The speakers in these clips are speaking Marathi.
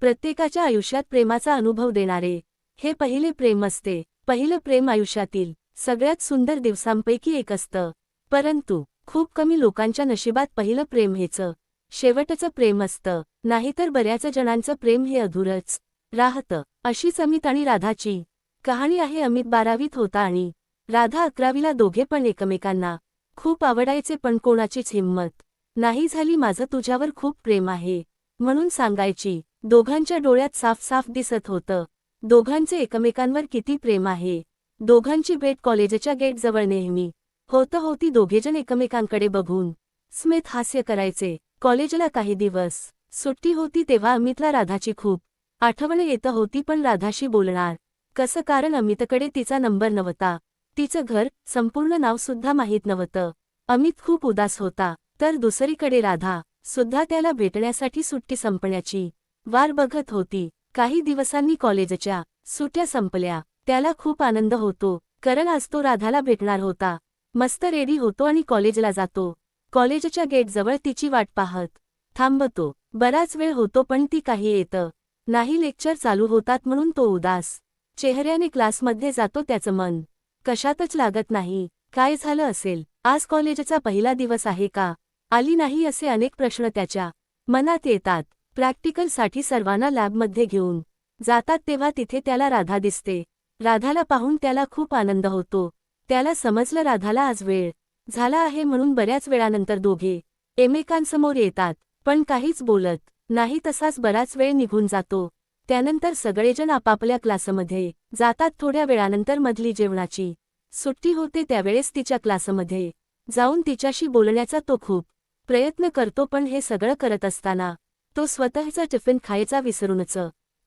प्रत्येकाच्या आयुष्यात प्रेमाचा अनुभव देणारे. हे पहिले प्रेम असते. पहिलं प्रेम आयुष्यातील सगळ्यात सुंदर दिवसांपैकी एक असतं. परंतु खूप कमी लोकांच्या नशिबात पहिलं प्रेम हेचं. शेवटचं प्रेम असतं. नाहीतर बऱ्याच जणांचं प्रेम हे अधुरच राहतं. अशीच अमित आणि राधाची कहाणी आहे अमित बारावीत होता आणि राधा अकरावीला दोघे पण एकमेकांना खूप आवडायचे पण कोणाचीच हिंमत नाही झाली. माझं तुझ्यावर खूप प्रेम आहे. म्हणून सांगायची दोघांच्या डोळ्यात साफ साफ दिसत होतं. दोघांचे एकमेकांवर किती प्रेम आहे. दोघांची भेट कॉलेजच्या गेटजवळ नेहमी. होतं होती दोघेजण एकमेकांकडे बघून. स्मित हास्य करायचे. कॉलेजला काही दिवस. सुट्टी होती तेव्हा अमितला राधाची खूप आठवण येत होती पण राधाशी बोलणार. कसं कारण अमितकडे तिचा नंबर नव्हता. तिचं घर संपूर्ण नाव सुद्धा माहीत नव्हतं. अमित खूप उदास होता. तर दुसरीकडे राधा. सुद्धा त्याला भेटण्यासाठी सुट्टी संपण्याची. वार बघत होती. काही दिवसांनी कॉलेजच्या सुट्या संपल्या. त्याला खूप आनंद होतो. कारण आज तो राधाला भेटणार होता. मस्त रेडी होतो आणि कॉलेजला जातो. कॉलेजच्या गेटजवळ तिची वाट पाहत थांबतो. बराच वेळ होतो पण ती काही येतं. नाही लेक्चर चालू होतात म्हणून तो उदास. चेहऱ्याने क्लासमध्ये जातो त्याचं मन. कशातच लागत नाही. काय झालं असेल? आज कॉलेजचा पहिला दिवस आहे का? आली नाही असे अनेक प्रश्न त्याच्या मनात येतात. प्रॅक्टिकलसाठी सर्वांना लॅबमध्ये घेऊन जातात तेव्हा तिथे त्याला राधा दिसते. राधाला पाहून त्याला खूप आनंद होतो. त्याला समजलं राधाला आज वेळ झाला आहे म्हणून बऱ्याच वेळानंतर दोघे एकमेकांसमोर येतात पण काहीच बोलत नाही तसाच बराच वेळ निघून जातो. त्यानंतर सगळेजण आपापल्या क्लासमध्ये जातात. थोड्या वेळानंतर मधली जेवणाची सुट्टी होते त्यावेळेस तिच्या क्लासमध्ये जाऊन तिच्याशी बोलण्याचा तो खूप प्रयत्न करतो पण हे सगळं करत असताना तो स्वतःचा टिफिन खायचा विसरूनच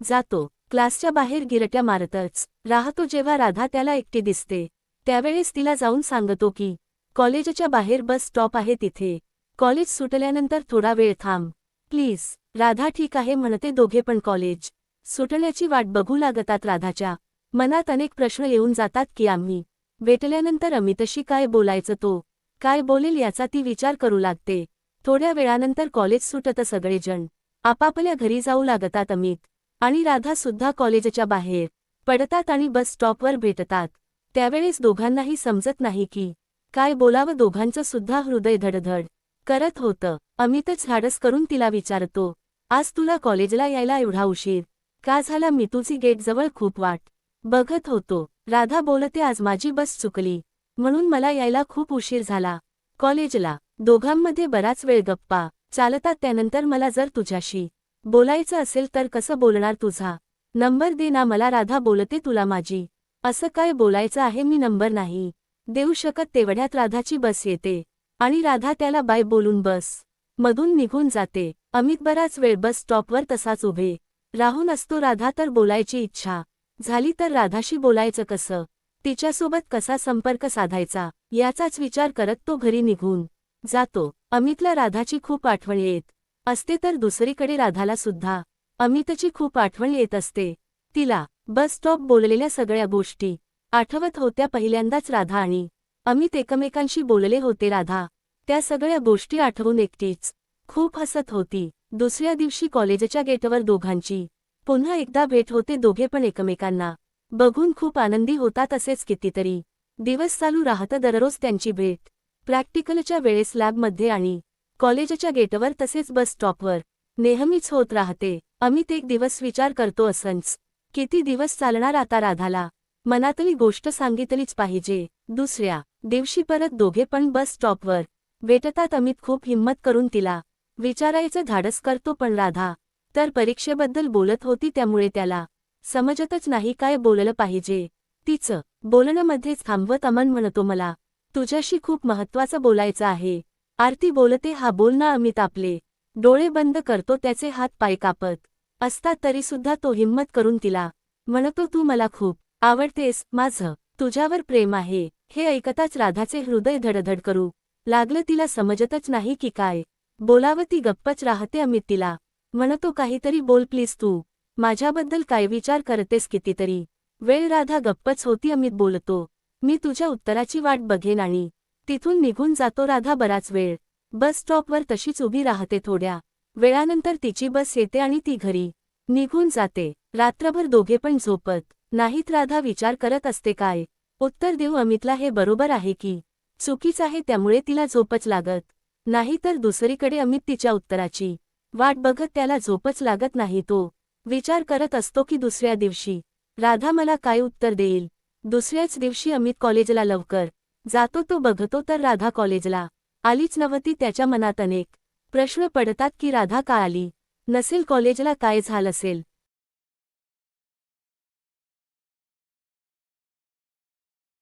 जातो. क्लासच्या बाहेर गिरट्या मारतच राहतो जेव्हा राधा त्याला एकटी दिसते. त्यावेळेस तिला जाऊन सांगतो की कॉलेजच्या बाहेर बस स्टॉप आहे तिथे. कॉलेज सुटल्यानंतर थोडा वेळ थांब. प्लीज राधा ठीक आहे म्हणते दोघे पण कॉलेज सुटण्याची वाट बघू लागतात राधाच्या मनात अनेक प्रश्न येऊन जातात की आम्ही भेटल्यानंतर अमितशी काय बोलायचं तो? काय बोलेल याचा ती विचार करू लागते. थोड्या वेळानंतर कॉलेज सुटत सगळेजण. आपापल्या घरी जाऊ लागतात अमित आणि राधा सुद्धा कॉलेजच्या बाहेर पडतात आणि बस स्टॉपवर भेटतात. त्यावेळेस दोघांनाही समजत नाही की काय बोलावं. दोघांचं सुद्धा हृदय धडधड करत होतं. अमितच झाडस करून तिला विचारतो आज तुला कॉलेजला यायला एवढा उशीर? का झाला? मी तुझी गेटजवळ खूप वाट बघत होतो. राधा बोलते आज माझी बस चुकली. म्हणून मला यायला खूप उशीर झाला. कॉलेजला. दोघांमध्ये बराच वेळ गप्पा चालतात त्यानंतर मला जर तुझ्याशी बोलायचं असेल तर कसं बोलणार तुझा? नंबर दे ना मला राधा बोलते तुला माझी. असं काय बोलायचं आहे मी नंबर नाही. देऊ शकत तेवढ्यात राधाची बस येते. आणि राधा त्याला बाय बोलून बस मधून निघून जाते. अमित बराच वेळ बस स्टॉपवर तसाच उभे राहून असतो. राधा तर बोलायची इच्छा झाली तर राधाशी बोलायचं कसं? तिच्यासोबत कसा संपर्क साधायचा? याचाच विचार करत तो घरी निघून जातो. अमितला राधाची खूप आठवण येत असते तर दुसरीकडे राधाला सुद्धा. अमितची खूप आठवण येत असते. तिला बस स्टॉप बोललेल्या सगळ्या गोष्टी आठवत होत्या पहिल्यांदाच राधा आणि अमित एकमेकांशी बोलले होते. राधा त्या सगळ्या गोष्टी आठवून एकटीच खूप हसत होती. दुसऱ्या दिवशी कॉलेजच्या गेटवर दोघांची पुन्हा एकदा भेट होते. दोघे पण एकमेकांना बघून खूप आनंदी होतात असेच कितीतरी दिवस चालू राहतं. दररोज त्यांची भेट प्रॅक्टिकलच्या वेळेस लॅबमध्ये आणि कॉलेजच्या गेटवर तसेच बस स्टॉपवर. नेहमीच होत राहते. अमित एक दिवस विचार करतो असंच. किती दिवस चालणार आता राधाला? मनातली गोष्ट सांगितलीच पाहिजे. दुसऱ्या दिवशी परत दोघे पण बस स्टॉपवर. भेटतात अमित खूप हिंमत करून तिला. विचारायचं धाडस करतो पण राधा. तर परीक्षेबद्दल बोलत होती त्यामुळे त्याला समजतच नाही काय बोललं पाहिजे. तिचं बोलणं मध्येच थांबवत अमन म्हणतो मला तुझ्याशी खूप महत्वाचं बोलायचं आहे. आरती बोलते हा बोलना अमित आपले. डोळे बंद करतो त्याचे हात पाय कापत. असतात तरीसुद्धा तो हिंमत करून तिला. म्हणतो तू मला खूप आवडतेस माझं. तुझ्यावर प्रेम आहे. हे ऐकताच राधाचे हृदय धडधड करू. लागलं तिला समजतच नाही की काय. बोलावं ती गप्पच राहते अमित तिला. म्हणतो काहीतरी बोल प्लीज तू. माझ्याबद्दल काय विचार करतेस कितीतरी वेळ राधा गप्पच होती अमित बोलतो. मी तुझ्या उत्तराची वाट बघेन आणि तिथून निघून जातो राधा बराच वेळ. बस स्टॉपवर तशीच उभी राहते थोड्या वेळानंतर तिची बस येते आणि ती घरी निघून जाते. रात्रभर दोघे पण झोपत नाहीत. राधा विचार करत असते काय? उत्तर देऊ अमितला हे बरोबर आहे की चुकीच आहे? त्यामुळे तिला झोपच लागत नाही तर दुसरीकडे अमित तिच्या उत्तराची वाट बघत त्याला झोपच लागत नाही. तो विचार करत असतो की दुसऱ्या दिवशी राधा मला काय उत्तर देईल? दुसऱ्याच दिवशी अमित कॉलेजला लवकर. जातो तो बघतो तर राधा कॉलेजला. आलीच नव्हती त्याच्या मनात अनेक प्रश्न पडतात की राधा का आली? नसेल कॉलेजला काय झालं असेल?